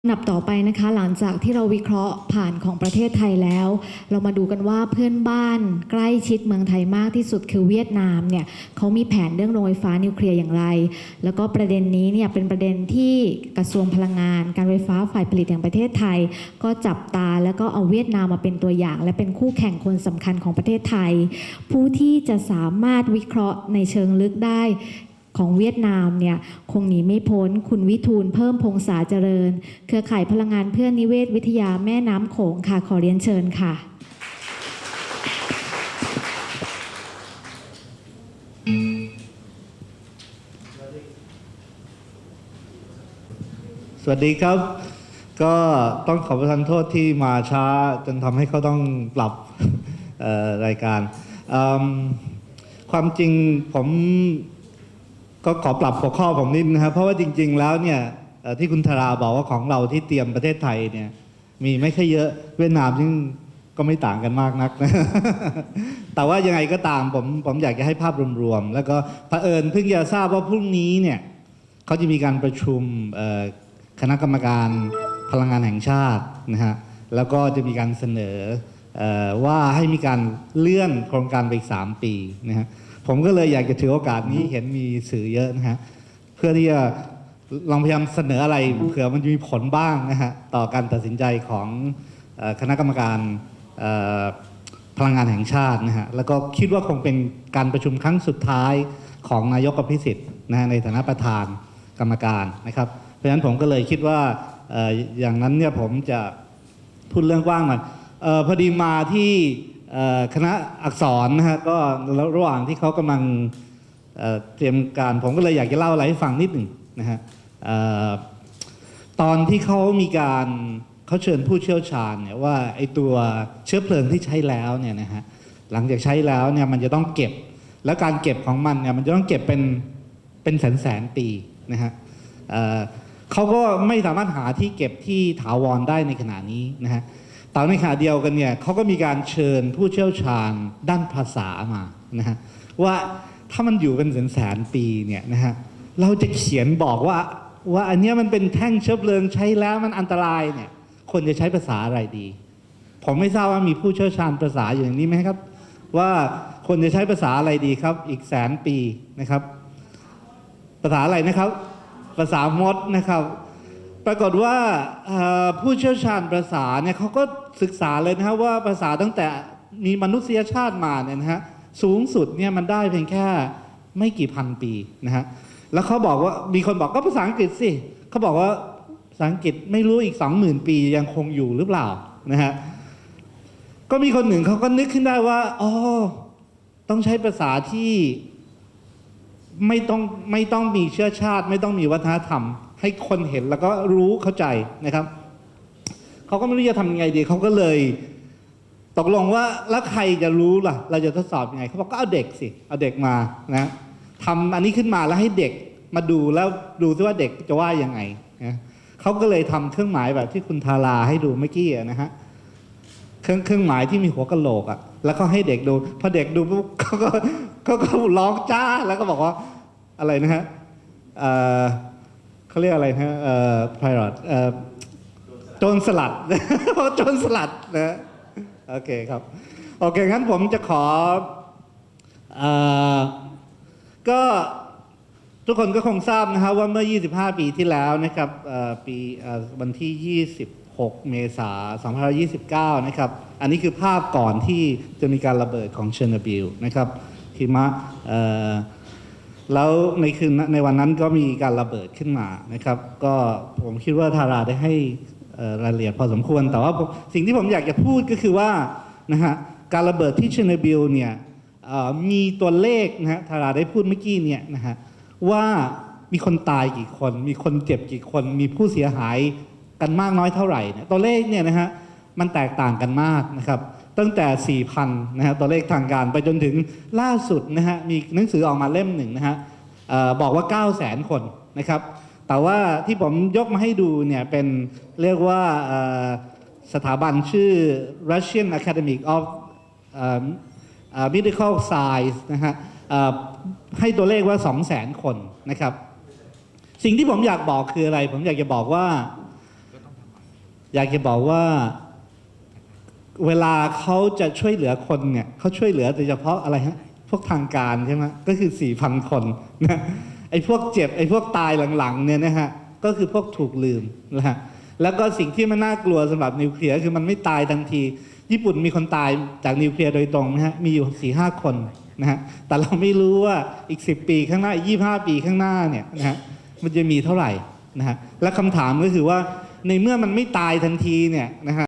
ลำดับต่อไปนะคะหลังจากที่เราวิเคราะห์ผ่านของประเทศไทยแล้ว เรามาดูกันว่าเพื่อนบ้านใกล้ชิดเมืองไทยมากที่สุดคือเวียดนามเนี่ยเขามีแผนเรื่องโรงไฟฟ้านิวเคลียร์อย่างไร แล้วก็ประเด็นนี้เนี่ยเป็นประเด็นที่กระทรวงพลังงาน การไฟฟ้าฝ่ายผลิตแห่งประเทศไทย ก็จับตาแล้วก็เอาเวียดนามมาเป็นตัวอย่าง และเป็นคู่แข่งคนสำคัญของประเทศไทย ผู้ที่จะสามารถวิเคราะห์ในเชิงลึกได้ ของเวียดนามเนี่ยคงหนีไม่พ้นคุณวิทูลเพิ่มพงษาเจริญ เครือข่ายพลังงานเพื่อนนิเวศวิทยาแม่น้ำโขงค่ะขอเรียนเชิญค่ะ สวัสดีครับ ก็ต้องขอประทานโทษที่มาช้าจนทำให้เขาต้องปรับรายการ ความจริงผม ก็ขอปรับหัวข้อผมนิดนะครับ เพราะว่าจริง ๆ แล้วเนี่ยที่คุณธราบอกว่าของเราที่เตรียมประเทศไทยเนี่ย มีไม่ค่อยเยอะเวียดนามซึ่งก็ไม่ต่างกันมากนักนะ แต่ว่ายังไงก็ตามผมผมอยากจะให้ภาพรวมๆ แล้วก็เผอิญเพิ่งจะทราบว่าพรุ่งนี้เนี่ยเขาจะมีการประชุมคณะกรรมการพลังงานแห่งชาตินะฮะ แล้วก็จะมีการเสนอออว่าให้มีการเลื่อนโครงการไปอีก 3 ปีนะฮะ ผมก็เลยอยากจะถือโอกาสนี้เห็นมีสื่อเยอะนะฮะเพื่อที่จะลองพยายามเสนออะไรเผื่อมันจะมีผลบ้างนะฮะต่อการตัดสินใจของคณะกรรมการพลังงานแห่งชาตินะฮะแล้วก็คิดว่าคงเป็นการประชุมครั้งสุดท้ายของนายกอภิสิทธิ์นะฮะในฐานะประธานกรรมการนะครับเพราะฉะนั้นผมก็เลยคิดว่าอย่างนั้นเนี่ยผมจะพูดเรื่องกว้างหน่อยพอดีมาที่ คณะอักษรนะฮะก็ระหว่างที่เขากำลังเเตรียมการผมก็เลยอยากจะเล่าอะไรให้ฟังนิดหนึ่งนะฮะออตอนที่เขามีการเขาเชิญผู้เชี่ยวชาญเนี่ยว่าไอ้ตัวเชื้อเพลิงที่ใช้แล้วเนี่ยนะฮะหลังจากใช้แล้วเนี่ยมันจะต้องเก็บ แล้วการเก็บของมันเนี่ยมันจะต้องเก็บเป็นเป็นแสนแสนปีนะฮะเเขาก็ไม่สามารถหาที่เก็บที่ถาวรได้ในขณะนี้นะฮะ แต่ในขณะเดียวกันเนี่ยเขาก็มีการเชิญผู้เชี่ยวชาญด้านภาษามานะฮะว่าถ้ามันอยู่เป็นแสนแสนๆปีเนี่ยนะฮะเราจะเขียนบอกว่าว่าอันเนี้ยมันเป็นแท่งเชื้อเพลิงใช้แล้วมันอันตรายเนี่ยคนจะใช้ภาษาอะไรดี ผมไม่ทราบว่ามีผู้เชี่ยวชาญภาษาอย่างนี้ไหมครับ ว่าคนจะใช้ภาษาอะไรดีครับ อีกแสนปีนะครับ ภาษาอะไรนะครับ ภาษามดนะครับ ปรากฏว่าผู้เชี่ยวชาญภาษาเนี่ยเขาก็ศึกษาเลยนะครับว่าภาษาตั้งแต่มีมนุษยชาติมาเนี่ยนะฮะสูงสุดเนี่ยมันได้เพียงแค่ไม่กี่พันปีนะฮะแล้วเขาบอกว่ามีคนบอกก็ภาษาอังกฤษสิเขาบอกว่าภาษาอังกฤษไม่รู้อีกสองหมื่นปียังคงอยู่หรือเปล่านะฮะก็มีคนหนึ่งเขาก็นึกขึ้นได้ว่าอ๋อต้องใช้ภาษาที่ไม่ต้องไม่ต้องมีเชื้อชาติ ไม่ต้องมีวัฒนธรรม ให้คนเห็นแล้วก็รู้เข้าใจนะครับเขาก็ไม่รู้จะทำยังไงดีเขาก็เลยตกลงว่าแล้วใครจะรู้ล่ะ เราจะทดสอบยังไงเขาบอกก็เอาเด็กสิเอาเด็กมานะทำอันนี้ขึ้นมาแล้วให้เด็กมาดูแล้วดูซิว่าเด็กจะว่ายังไงนะเขาก็เลยทำเครื่องหมายแบบที่คุณทาราให้ดูเมื่อกี้นะฮะเครื่องเครื่องหมายที่มีหัวกะโหลกอะแล้วก็ให้เด็กดูพอเด็กดูปุ๊บเขาก็เขาก็ร้องจ้าแล้วก็บอกว่าอะไรนะฮะ เขาเรียกอะไรนะฮะเอ่อไพรอตเอ่อโจรสลัด เพราะโจรสลัดนะโอเคครับ โอเคงั้นผมจะขอเอ่อก็ทุกคนก็คงทราบนะครับว่าเมื่อ 25 ปีที่แล้วนะครับปีวันที่ 26 เมษายน 2529 นะครับ อันนี้คือภาพก่อนที่จะมีการระเบิดของเชอร์โนบิลนะครับหิมะเอ่อ แล้วในคืนในวันนั้นก็มีการระเบิดขึ้นมานะครับ ก็ผมคิดว่าทาราได้ให้รายละเอียดพอสมควร แต่ว่าสิ่งที่ผมอยากจะพูดก็คือว่านะฮะการระเบิดที่เชอร์โนบิลเนี่ยมีตัวเลขนะฮะทาราได้พูดเมื่อกี้เนี่ยนะฮะว่ามีคนตายกี่คน มีคนเจ็บกี่คน มีผู้เสียหายกันมากน้อยเท่าไหร่เนี่ยตัวเลขเนี่ยนะฮะมันแตกต่างกันมากนะครับ ตั้งแต่ 4,000 นะฮะตัวเลขทางการไปจนถึงล่าสุดนะฮะมีหนังสือออกมาเล่มหนึ่งนะฮะออบอกว่า 9 0 0 0 0 0 คนนะครับแต่ว่าที่ผมยกมาให้ดูเนี่ยเป็นเรียกว่าสถาบันชื่อ Russian Academy of Medical Science นะฮะให้ตัวเลขว่า 2 0 0 0 0 0 คนนะครับ สิ่งที่ผมอยากบอกคืออะไร ผมอยากจะบอกว่า อยากจะบอกว่า เวลาเขาจะช่วยเหลือคนเนี่ยเขาช่วยเหลือโดยเฉพาะอะไรฮะพวกทางการใช่ไหมก็คือสี่พันคนนะไอ้พวกเจ็บไอ้พวกตายหลังๆเนี่ยนะฮะก็คือพวกถูกลืมนะฮะแล้วก็สิ่งที่มันน่ากลัวสำหรับนิวเคลียร์คือมันไม่ตายทันที ญี่ปุ่นมีคนตายจากนิวเคลียร์โดยตรงนะฮะมีอยู่สี่ห้าคนนะฮะแต่เราไม่รู้ว่าอีกสิบปีข้างหน้าอีกยี่ห้าปีข้างหน้าเนี่ยนะฮะมันจะมีเท่าไหร่นะฮะและคำถามก็คือว่าในเมื่อมันไม่ตายทันทีเนี่ยนะฮะ